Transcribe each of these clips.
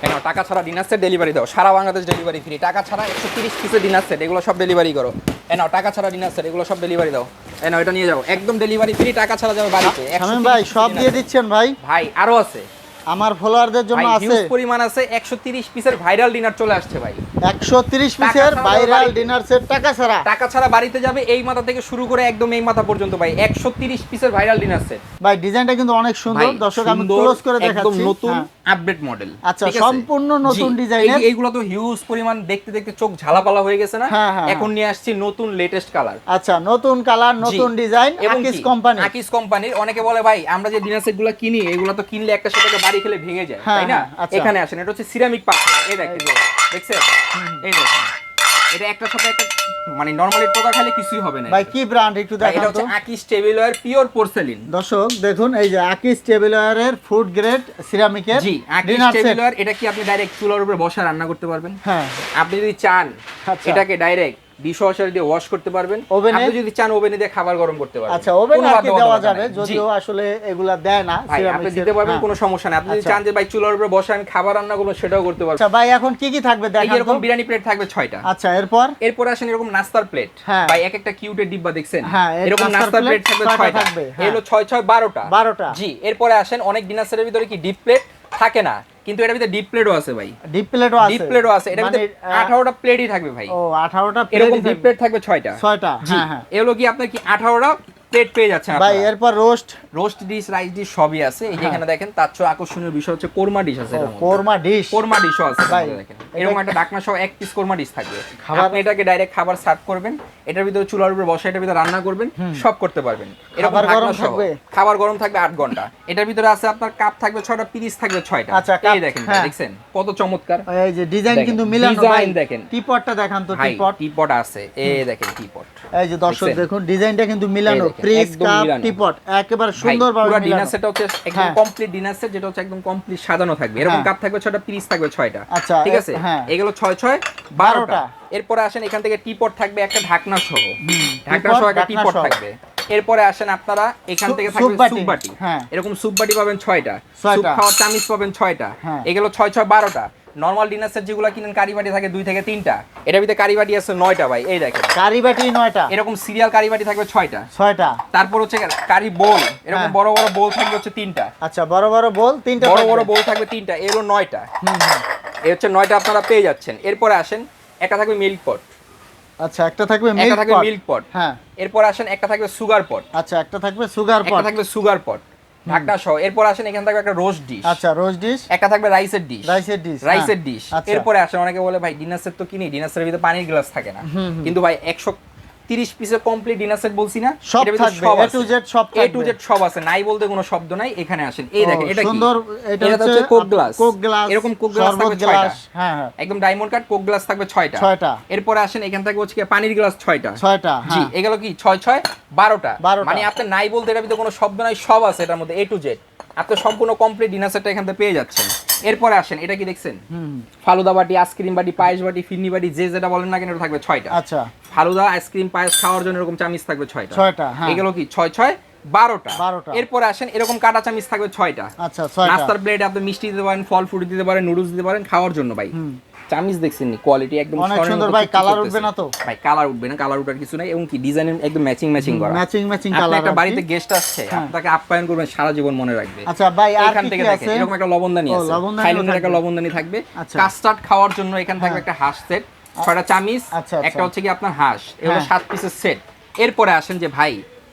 কেন টাকা ছাড়া ডিনার সেট ডেলিভারি দাও। সারা বাংলাদেশ ডেলিভারি ফ্রি টাকা ছাড়া একশো তিরিশ পিসের ডিনার সেট এগুলো সব ডেলিভারি করো। এ টাকা ছাড়া ডিনার সেট এগুলো সব ডেলিভারি দাও। এ এটা নিয়ে যাও। একদম ডেলিভারি ফ্রি টাকা ছাড়া যাবে বাড়িতে। 130 ভাই সব দিয়ে দিচ্ছেন ভাই? ভাই আরও আছে। আমার ফলোয়ারদের জন্য আছে। পরিমাণ আছে একশো তিরিশ পিসের ভাইরাল ডিনার চলে আসছে ভাই। একশো তিরিশ টাকা পিসের ভাইরাল ডিনার সেট টাকা ছাড়া। টাকা ছাড়া বাড়িতে যাবে এই মাথা থেকে শুরু করে একদম এই মাথা পর্যন্ত ভাই। একশো তিরিশ পিসের ভাইরাল ডিনার সেট ভাই ডিজাইনটা কিন্তু অনেক সুন্দর। দর্শক আমি ক্লোজ করে একদম দেখাচ্ছি। নতুন। হ্যাঁ। Update model. আচ্ছা, সম্পূর্ণ নতুন ডিজাইনের। এইগুলো তো হিউজ পরিমাণ দেখতে দেখতে চোখ ঝালাপালা হয়ে গেছে না? হ্যাঁ, হ্যাঁ, এখন নিয়ে আসছি নতুন লেটেস্ট কালার আচ্ছা নতুন কালার নতুন ডিজাইন আকিস কোম্পানি আকিস কোম্পানির অনেকে বলে ভাই আমরা যে ডিনার সেটগুলো কিনি এগুলো তো কিনলে একটা সাথে বাড়ি খেলে ভেঙে যায় হ্যাঁ, তাই না? হ্যাঁ, আচ্ছা। এখানে আসেন এটা হচ্ছে সিরামিক পাথর। এই দেখেন দেখছেন? এই দেখেন। এটা একটা সাথে একটা মানে নরমালি টোকা খেলে কিছুই হবে না ভাই কি ব্র্যান্ড একটু ভাই, এটা দেখান তো। হচ্ছে আকিস টেবিলওয়্যার পিওর পোর্সেলিন দর্শক দেখুন এই যে আকিস টেবিলওয়্যারের ফুড গ্রেড সিরামিকের জি আকিস টেবিলওয়্যার এটা কি আপনি ডাইরেক্ট চুলার উপরে বসে রান্না করতে পারবেন? হ্যাঁ। আপনি যদি চান আচ্ছা। এটাকে ডাইরেক্ট ডিশ ওয়াশার দিয়ে ওয়াশ করতে পারবেন। ওভেনে? আপনি যদি চান ওভেনে দিয়ে খাবার গরম করতে পারবেন। আচ্ছা ওভেন আর কি দেওয়া যাবে? যদিও আসলে এগুলা দেয় না ভাই আপনি দিতে পারবেন হ্যাঁ। কোনো সমস্যা নেই। আপনি যদি আচ্ছা। চান যে ভাই চুলার উপরে বসে আমি খাবার রান্না করব সেটাও করতে পারবেন আচ্ছা ভাই এখন কি কি থাকবে দেখান যেরকম বিরিয়ানি প্লেট থাকবে ছয়টা। আচ্ছা এরপর? এরপর আসেন এরকম নাস্তার প্লেট হ্যাঁ। ভাই এক একটা কিউটের ডিব্বা দেখছেন? হ্যাঁ, এরকম নাস্তার প্লেট থাকবে ছয়টা ছয়টা। থাকবে, হ্যাঁ। এগুলো ছয় ছয় বারোটা। বারোটা। জি এরপরে আসেন অনেক ডিনার সেটের ভিতরে কি ডিপ প্লেট থাকে না? কিন্তু এটার ভিতরে ডিপ প্লেটও আছে ভাই। ডিপ প্লেটও আছে। ডিপ প্লেটও আছে। এটার মানে, ভিতরে আহ, আঠারোটা প্লেটই থাকবে ভাই। ও 18টা এরকম ডিপ প্লেট থাকবে ছয়টা। ছয়টা জি হ্যাঁ হ্যাঁ। এগুলো কি আপনার কি আঠারোটা প্লেট পেয়ে যাচ্ছেন ভাই এরপর roast roast dish rice dish সবই আছে। এই যে হ্যাঁ। এখানে দেখেন তার চেয়ে আকর্ষণীয় বিষয় হচ্ছে কোরমা ডিশ আছে কোরমা ডিশ কোরমা ডিশও আছে ভাই, দেখেন। এরকম একটা ডাকনা সহ এক পিস কোরমা ডিশ থাকবে। খাবার- আপনি এটাকে ডাইরেক্ট খাবার সার্ভ করবেন এটার ভিতরে চুলার উপরে বসে এটার ভিতরে রান্না করবেন সব করতে পারবেন। এরকম গরম থাকবে? খাবার গরম থাকবে আট ঘণ্টা। এটার ভিতরে আছে আপনার কাপ থাকবে ছয়টা পিরিস থাকবে ছয়টা। আচ্ছা, এই দেখেন হ্যাঁ। দেখছেন? কত চমৎকার। এই যে ডিজাইন কিন্তু মিলানো design দেখেন। টিপটটা দেখান তো টিপট টিপট আছে। এই দেখেন টিপট এই যে দর্শক দেখুন ডিজাইনটা কিন্তু মিলানো ফ্রিজ কাপ টিপট একেবারে সুন্দর ভাবে পুরো ডিনার সেটটা হচ্ছে একদম হ্যাঁ। কমপ্লিট ডিনার সেট যেটা হচ্ছে একদম কমপ্লিট সাজানো থাকবে এরকম হ্যাঁ। কাপ থাকবে ছয়টা পিরিস থাকবে ছয়টা আচ্ছা, ঠিক আছে হ্যাঁ। এগুলো ছয় ছয় বারোটা। এরপরে আসেন এখান থেকে টিপট থাকবে একটা ঢাকনা সহ ঢাকনা সহ একটা টিপট থাকবে এরপরে আসেন আপনারা এখান থেকে থাকবে। বাটি। এরকম স্যুপ বাটি পাবেন ছয়টা। খাওয়ার চামিচ পাবেন ছয়টা। এগুলো ছয় ছয় বারোটা নর্মাল ডিনার সেট যেগুলো কিনেন কারি বাটি থাকে দুই থেকে তিনটা। এটার ভিতরে কারি বাটি আছে নয়টা ভাই এই দেখেন। কারি বাটি নয়টা? এরকম সিরিয়াল কারি বাটি থাকবে ছয়টা। ছয়টা? তারপর হচ্ছে কারি বোল এরকম হ্যাঁ। বড় বড় বোল থাকবে হচ্ছে তিনটা। আচ্ছা বড় বড় বোল তিনটা বড় বড় বোল থাকবে তিনটা এরও নয়টা। হুম, হুম। এই হচ্ছে নয়টা আপনারা পেয়ে যাচ্ছেন। এরপরে আসেন একটা থাকবে মিল্ক পট আচ্ছা একটা থাকবে মিল্ক পট হ্যাঁ। এরপর আসেন একটা থাকবে সুগার পট আচ্ছা একটা থাকবে সুগার পট একটা থাকবে সুগার পট ঢাকনা সহ। এরপর আসেন এখানে থাকবে একটা রোস্ট ডিশ আচ্ছা রোজ ডিশ একটা থাকবে রাইসের ডিশ রাইসের ডিশ রাইসের ডিশ। এরপরে আসেন অনেকে বলে ভাই ডিনার সেট তো কিনি ডিনার সেটের ভিতরে পানির গ্লাস থাকে না। কিন্তু ভাই একশো তিরিশ পিসের কমপ্লিট ডিনার সেট বলছি না সব থাকবে, A to Z সব এ টু জেড সব আছে নাই বলতে কোনো শব্দ নাই এখানে আসেন। এই দেখেন এটা কি? সুন্দর এটা হচ্ছে কোক গ্লাস কোক গ্লাস এরকম কোক গ্লাস থাকবে হ্যাঁ হ্যাঁ। একদম ডায়মন্ড কাট কোক গ্লাস থাকবে। এরপরে আসেন এখান থেকে হচ্ছে পানির গ্লাস ছয়টা। ছয়টা জি হ্যাঁ। এগুলো কি? ছয় ছয় বারোটা। বারোটা। মানে আপনার নাই বলতে এটার ভিতরে কোনো শব্দ নাই সব আছে এটার মধ্যে এ টু জেড আপনি সম্পূর্ণ কমপ্লিট ডিনার সেটটা এখান থেকে পেয়ে যাচ্ছেন। এরপরে আসেন এটা কি দেখছেন? ফালুদা বাটি আইসক্রিম বাটি পায়েস বাটি ফিরনি বাটি যে যেটা বলেন না কেন থাকবে ছয়টা। আচ্ছা। ফালুদা আইসক্রিম পায়েস খাওয়ার জন্য এরকম চামিচ থাকবে ছয়টা। ছয়টা, হ্যাঁ। এগুলো কি? ছয় ছয় বারোটা। এরপরে আসেন এরকম কাটা চামিচ থাকবে ছয়টা। আচ্ছা নাস্তার প্লেট আপনি মিষ্টি দিতে পারেন ফল ফ্রুট দিতে পারেন নুডলস দিতে পারেন খাওয়ার জন্য ভাই। চামিচ দেখছেন নি? কোয়ালিটি একদম অনেক সুন্দর ভাই, কালার উঠবে না তো? ভাই কালার উঠবে না কালার উঠার কিছু নাই এবং কি ডিজাইন একদম ম্যাচিং ম্যাচিং করা। ম্যাচিং ম্যাচিং কালার একটা বাড়িতে গেস্ট আসছে আপনাকে আপ্যায়ন করবেন সারা জীবন মনে রাখবে। আচ্ছা ভাই আর এখান থেকে দেখেন এরকম একটা লবণদানি আছে। থাইল্যান্ডের একটা লবণদানি থাকবে। আচ্ছা। কাস্টার্ড খাওয়ার জন্য এখানে থাকবে হ্যাঁ। একটা হাঁস সেট ছয়টা চামিচ আচ্ছা, আচ্ছা। একটা হচ্ছে কি আপনার হাঁস এগুলো হ্যাঁ। সাত পিসের সেট। এরপরে আসেন যে ভাই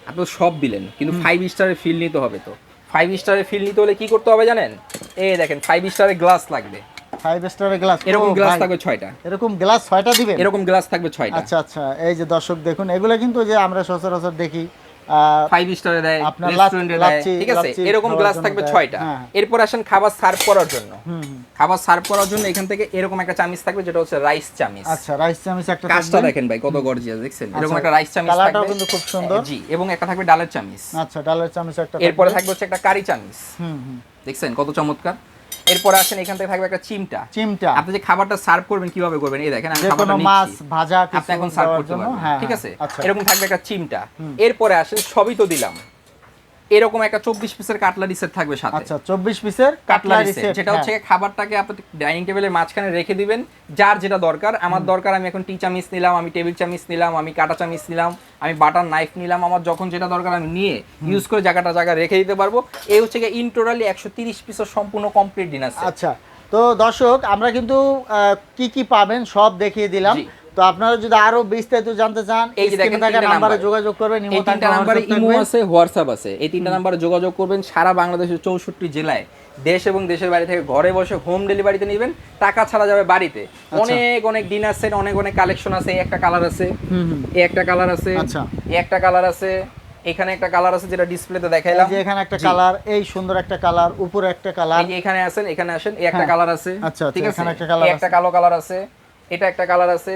আপনি সব দিলেন কিন্তু ফাইভ স্টারের ফিল নিতে হবে তো। ফাইভ স্টারের ফিল নিতে হলে কি করতে হবে জানেন? এই দেখেন ফাইভ স্টারের গ্লাস লাগবে। ফাইভ স্টারের গ্লাস এরকম গ্লাস থাকবে ছয়টা। এরকম গ্লাস ছয়টা দিবেন? এরকম গ্লাস থাকবে ছয়টা। আচ্ছা আচ্ছা। এই যে দর্শক দেখুন এগুলো কিন্তু যে আমরা সচরাচর দেখি ফাইভ স্টারে দেয় রেস্টুরেন্টে দেয় ঠিক আছে? এরকম গ্লাস থাকবে ছয়টা। হ্যাঁ। এরপর আসেন খাবার সার্ভ করার জন্য। খাবার সার্ভ করার জন্য এখান থেকে এরকম একটা চামিচ থাকবে যেটা হচ্ছে রাইস চামিচ। আচ্ছা রাইস চামিচ একটা কাজটা দেখেন ভাই কত গর্জিয়াস দেখছেন? এরকম আচ্ছা, একটা রাইস চামিচ কালারটাও কিন্তু খুব সুন্দর। জি এবং একটা থাকবে ডালের চামিচ। আচ্ছা ডালের চামিচ একটা এরপরে থাকবে। থাকবে হচ্ছে একটা কারি চামিচ। হুম হুম। দেখছেন কত চমৎকার? এরপরে আসেন এখান থেকে থাকবে একটা চিমটা। চিমটা। আপনি যে খাবারটা সার্ভ করবেন কীভাবে করবেন? এই দেখেন আমি খাবারটা নিচ্ছি। মাছ ভাজা আপনি এখন সার্ভ করতে জন্য পারবেন। হ্যাঁ ঠিক হ্যাঁ, আছে আচ্ছা। এরকম থাকবে একটা চিমটা। এরপরে আসেন সবই তো দিলাম। এরকম একটা চব্বিশ পিসের কাটলারি সেট থাকবে সাথে। আচ্ছা চব্বিশ পিসের কাটলারি সেট যেটা হচ্ছে খাবারটাকে আপনি ডাইনিং টেবিলের মাঝখানে রেখে দিবেন যার যেটা দরকার। আমার দরকার আমি এখন টি চামিচ নিলাম আমি টেবিল চামিচ নিলাম আমি কাটা চামিচ নিলাম আমি বাটার নাইফ নিলাম আমার যখন যেটা দরকার আমি নিয়ে ইউজ করে জায়গাটা জায়গা রেখে দিতে পারব। এই হচ্ছে গিয়ে ইন টোটালি একশো তিরিশ পিসের সম্পূর্ণ কমপ্লিট ডিনার সেট আচ্ছা তো দর্শক আমরা কিন্তু কি কি পাবেন সব দেখিয়ে দিলাম। তো আপনারা যদি আরও বিস্তারিত জানতে চান এই যে স্ক্রিনে থাকা তিনটা নাম্বারে যোগাযোগ করবেন ইমো এই তিনটা নাম্বারে ইমো আছে হোয়াটসঅ্যাপ আছে। এই তিনটা নাম্বারে যোগাযোগ করবেন সারা বাংলাদেশের চৌষট্টি জেলায়। দেশ এবং দেশের বাইরে থেকে ঘরে বসে হোম ডেলিভারিতে নেবেন টাকা ছাড়া যাবে বাড়িতে। আচ্ছা। অনেক অনেক ডিনার সেট অনেক অনেক কালেকশন আছে এই একটা কালার আছে হুম হুম। এই একটা কালার আছে আচ্ছা। এই একটা কালার আছে এখানে একটা কালার আছে যেটা ডিসপ্লেতে এই দেখাইলাম। যে এখানে একটা কালার এই সুন্দর একটা কালার উপরে একটা কালার এই যে এখানে আসেন এখানে আসেন এই একটা হ্যাঁ। কালার আছে আচ্ছা, আচ্ছা, ঠিক আছে? এখানে একটা এই একটা কালো কালার আছে এটা একটা কালার আছে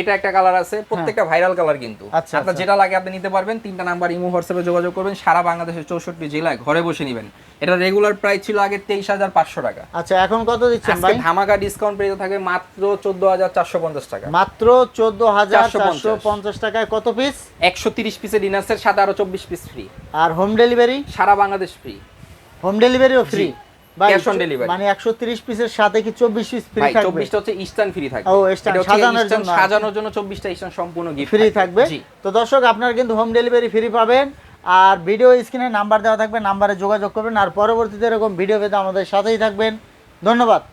এটা একটা কালার আছে প্রত্যেকটা ভাইরাল কালার কিন্তু। আচ্ছা, আপনার আচ্ছা। যেটা লাগে আপনি নিতে পারবেন তিনটা নাম্বার ইমো হোয়াটসঅ্যাপে যোগাযোগ করবেন সারা বাংলাদেশের চৌষট্টি জেলায় ঘরে বসে নেবেন। এটা রেগুলার প্রাইস ছিল আগে তেইশ হাজার পাঁচশো টাকা। আচ্ছা এখন কত দিচ্ছেন ভাই? ধামাকা ডিসকাউন্ট পেয়ে থাকবে মাত্র চোদ্দ হাজার চারশো পঞ্চাশ টাকা। মাত্র চোদ্দ হাজার 450 চারশো পঞ্চাশ টাকায় কত পিস একশো তিরিশ পিসের ডিনার্সের সাথে আরও চব্বিশ পিস ফ্রি আর হোম ডেলিভারি সারা বাংলাদেশ ফ্রি হোম ডেলিভারিও ফ্রি Cash অন ডেলিভারি মানে একশো তিরিশ পিসের সাথে কি চব্বিশ পিস ফ্রি ভাই থাকবে? চব্বিশটা হচ্ছে ইস্টার্ন ফ্রি থাকবে। ও, সাজানোর জন্য। সাজানোর জন্য চব্বিশটা ইস্টার্ন সম্পূর্ণ গিফট ফ্রি থাকবে। তো দর্শক আপনারা কিন্তু হোম ডেলিভারি ফ্রি পাবেন। আর ভিডিও স্ক্রিনে নাম্বার দেওয়া থাকবে নাম্বারে যোগাযোগ করবেন। আর পরবর্তীতে এরকম ভিডিও পেতে আমাদের সাথেই থাকবেন। ধন্যবাদ।